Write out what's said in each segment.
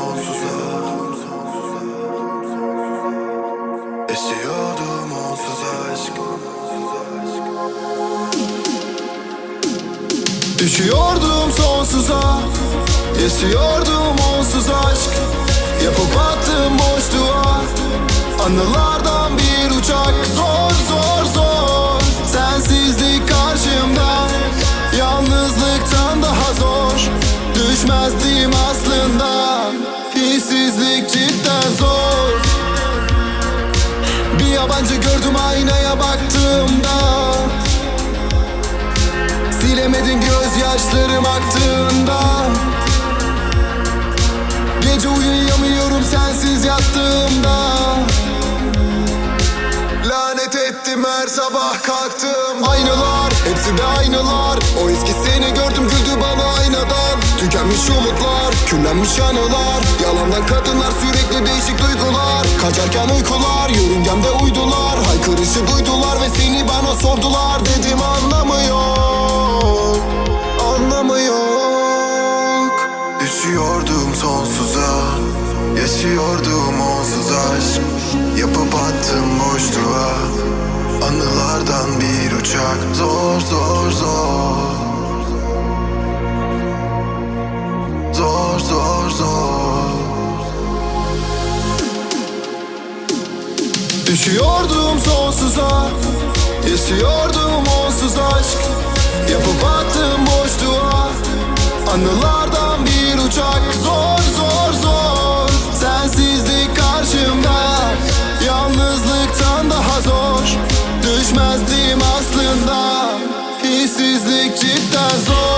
sonsuza Esiyordum onsuz aşk. Düşüyordum sonsuza. Esiyordum onsuz aşk. Yapıp attım boş duvar. Anılar Yabancı gördüm aynaya baktığımda. Silemedin gözyaşlarım aktığında. Gece uyuyamıyorum sensiz yattığımda. Lanet ettim her sabah kalktım. Aynalar, hepsi de aynalar. O eski seni gördüm güldü bana aynadan. Tükenmiş umutlar, küllenmiş anılar. Yalandan kadınlar sürekli değişik duygular. Kaçarken uykular, yörüngemde seni bana sordular Dedim anlamı yok, anlamı yok Düşüyordum sonsuza Yaşıyordum onsuz aşk. Yapıp attım boşluğa Anılardan bir uçak. Zor zor zor. Zor zor zor. Düşüyordum sonsuza Yaşıyordum onsuz aşk Yapıp attım boşluğa Anılardan bir uçak Zor zor zor. Sensizlik karşımda Yalnızlıktan daha zor. Düşmezdim aslında Hissizlik cidden zor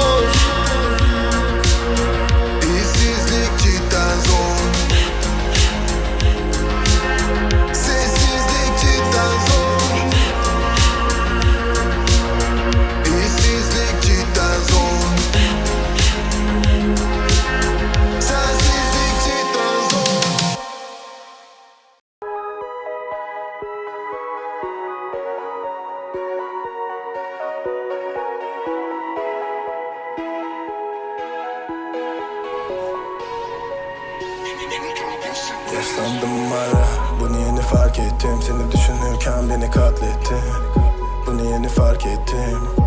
Yaşlandım hala Bunu yeni fark ettim. Seni düşünürken beni katlettin. Bunu yeni fark ettim